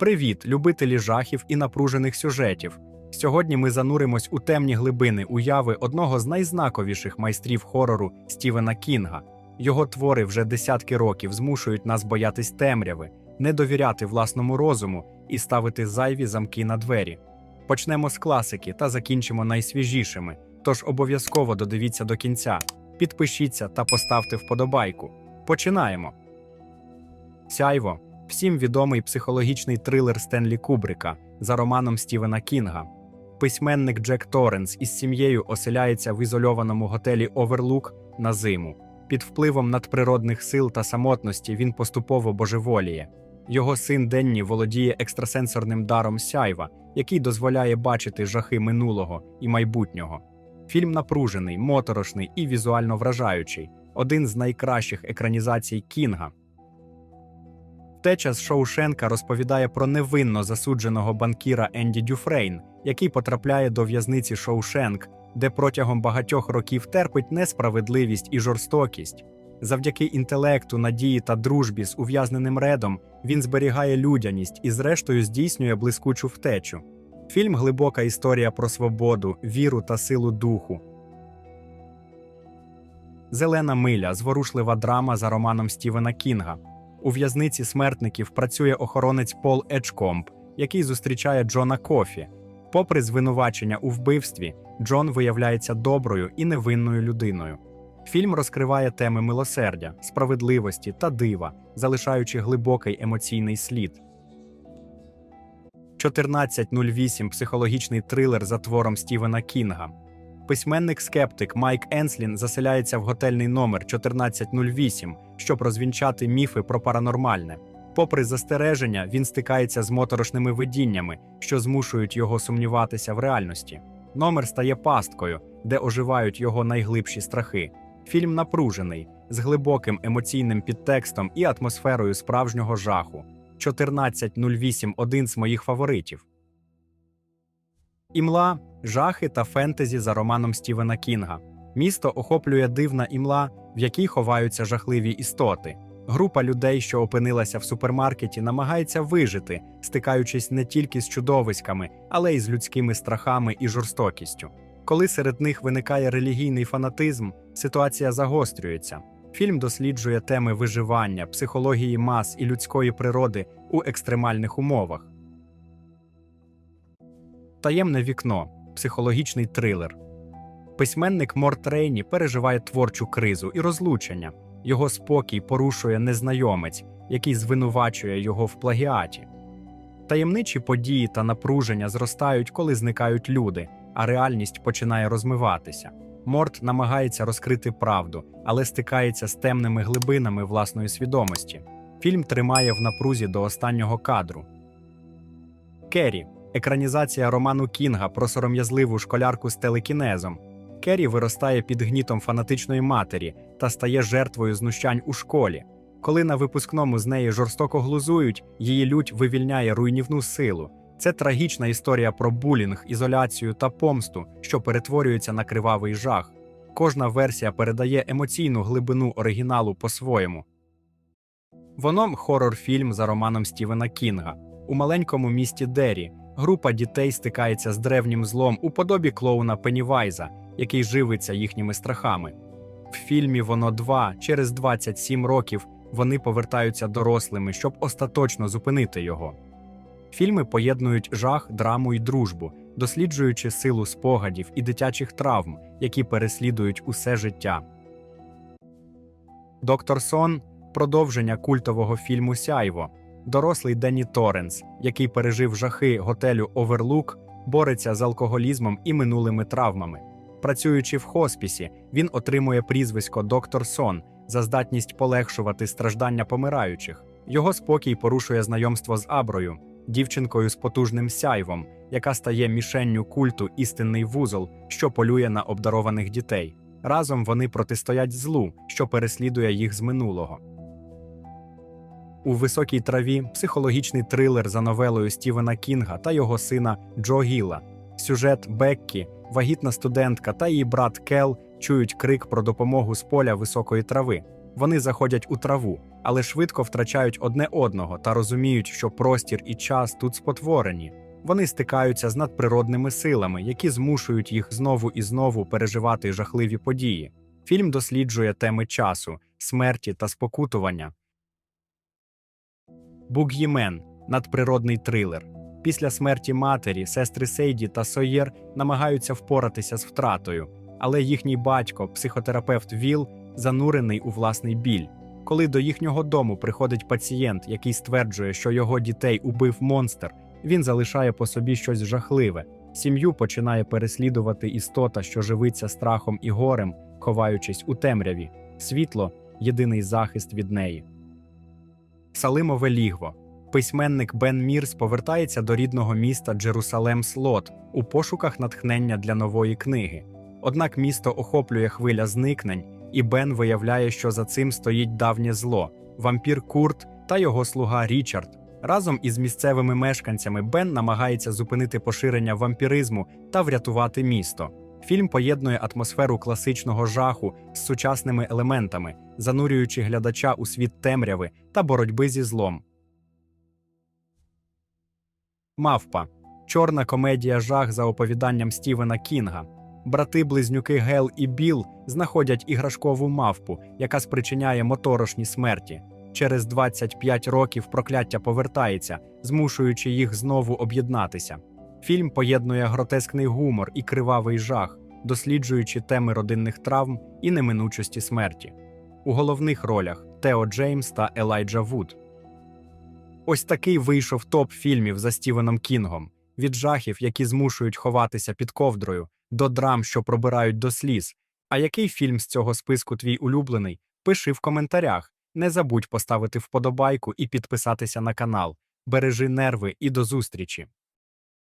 Привіт, любителі жахів і напружених сюжетів. Сьогодні ми зануримось у темні глибини уяви одного з найзнаковіших майстрів хорору Стівена Кінга. Його твори вже десятки років змушують нас боятись темряви, не довіряти власному розуму і ставити зайві замки на двері. Почнемо з класики та закінчимо найсвіжішими. Тож обов'язково додивіться до кінця, підпишіться та поставте вподобайку. Починаємо. Сяйво всім відомий психологічний трилер Стенлі Кубрика за романом Стівена Кінга. Письменник Джек Торренс із сім'єю оселяється в ізольованому готелі Оверлук на зиму. Під впливом надприродних сил та самотності він поступово божеволіє. Його син Денні володіє екстрасенсорним даром сяйва, який дозволяє бачити жахи минулого і майбутнього. Фільм напружений, моторошний і візуально вражаючий, один з найкращих екранізацій Кінга. Втеча з Шоушенка розповідає про невинно засудженого банкіра Енді Дюфрейн, який потрапляє до в'язниці Шоушенк, де протягом багатьох років терпить несправедливість і жорстокість. Завдяки інтелекту, надії та дружбі з ув'язненим редом він зберігає людяність і, зрештою, здійснює блискучу втечу. Фільм глибока історія про свободу, віру та силу духу. Зелена миля зворушлива драма за романом Стівена Кінга. У в'язниці смертників працює охоронець Пол Еджкомб, який зустрічає Джона Кофі. Попри звинувачення у вбивстві, Джон виявляється доброю і невинною людиною. Фільм розкриває теми милосердя, справедливості та дива, залишаючи глибокий емоційний слід. 1408 психологічний трилер за твором Стівена Кінга. Письменник-скептик Майк Енслін заселяється в готельний номер 1408, щоб розвінчати міфи про паранормальне. Попри застереження, він стикається з моторошними видіннями, що змушують його сумніватися в реальності. Номер стає пасткою, де оживають його найглибші страхи. Фільм напружений, з глибоким емоційним підтекстом і атмосферою справжнього жаху. 1408 один з моїх фаворитів. Імла, жахи та фентезі за романом Стівена Кінга. Місто охоплює дивна імла, в якій ховаються жахливі істоти. Група людей, що опинилася в супермаркеті, намагається вижити, стикаючись не тільки з чудовиськами, але й з людськими страхами і жорстокістю. Коли серед них виникає релігійний фанатизм, ситуація загострюється. Фільм досліджує теми виживання, психології мас і людської природи у екстремальних умовах. Таємне вікно психологічний трилер. Письменник Морт Рейні переживає творчу кризу і розлучення. Його спокій порушує незнайомець, який звинувачує його в плагіаті. Таємничі події та напруження зростають, коли зникають люди, а реальність починає розмиватися. Морт намагається розкрити правду, але стикається з темними глибинами власної свідомості. Фільм тримає в напрузі до останнього кадру. Керрі екранізація роману Кінга про сором'язливу школярку з телекінезом. Керрі виростає під гнітом фанатичної матері та стає жертвою знущань у школі. Коли на випускному з неї жорстоко глузують, її лють вивільняє руйнівну силу. Це трагічна історія про булінг, ізоляцію та помсту, що перетворюється на кривавий жах. Кожна версія передає емоційну глибину оригіналу по-своєму. Воно хорор-фільм за романом Стівена Кінга. У маленькому місті Дері група дітей стикається з древнім злом у подобі клоуна Пеннівайза, який живиться їхніми страхами. В фільмі Воно 2 через 27 років вони повертаються дорослими, щоб остаточно зупинити його. Фільми поєднують жах, драму і дружбу, досліджуючи силу спогадів і дитячих травм, які переслідують усе життя. Доктор Сон продовження культового фільму Сяйво. Дорослий Денні Торренс, який пережив жахи готелю Оверлук, бореться з алкоголізмом і минулими травмами. Працюючи в хоспісі, він отримує прізвисько Доктор Сон за здатність полегшувати страждання помираючих. Його спокій порушує знайомство з Аброю, дівчинкою з потужним сяйвом, яка стає мішенню культу істинний вузол, що полює на обдарованих дітей. Разом вони протистоять злу, що переслідує їх з минулого. У високій траві психологічний трилер за новелою Стівена Кінга та його сина Джо Гіла. Сюжет Беккі, вагітна студентка та її брат Кел чують крик про допомогу з поля високої трави. Вони заходять у траву, але швидко втрачають одне одного та розуміють, що простір і час тут спотворені. Вони стикаються з надприродними силами, які змушують їх знову і знову переживати жахливі події. Фільм досліджує теми часу, смерті та спокутування. Буг'їмен надприродний трилер. Після смерті матері, сестри Сейді та Сойєр намагаються впоратися з втратою, але їхній батько, психотерапевт Віл, занурений у власний біль. Коли до їхнього дому приходить пацієнт, який стверджує, що його дітей убив монстр, він залишає по собі щось жахливе. Сім'ю починає переслідувати істота, що живиться страхом і горем, ховаючись у темряві. Світло єдиний захист від неї. Салимове лігво. Письменник Бен Мірс повертається до рідного міста Джерусалем Слот у пошуках натхнення для нової книги. Однак місто охоплює хвиля зникнень, і Бен виявляє, що за цим стоїть давнє зло вампір Курт та його слуга Річард. Разом із місцевими мешканцями Бен намагається зупинити поширення вампіризму та врятувати місто. Фільм поєднує атмосферу класичного жаху з сучасними елементами, занурюючи глядача у світ темряви та боротьби зі злом. Мавпа чорна комедія жах за оповіданням Стівена Кінга. Брати-близнюки Гел і Біл знаходять іграшкову мавпу, яка спричиняє моторошні смерті. Через 25 років прокляття повертається, змушуючи їх знову об'єднатися. Фільм поєднує гротескний гумор і кривавий жах, досліджуючи теми родинних травм і неминучості смерті. У головних ролях Тео Джеймс та Елайджа Вуд. Ось такий вийшов топ фільмів за Стівеном Кінгом: від жахів, які змушують ховатися під ковдрою, до драм, що пробирають до сліз. А який фільм з цього списку твій улюблений? Пиши в коментарях. Не забудь поставити вподобайку і підписатися на канал. Бережи нерви і до зустрічі!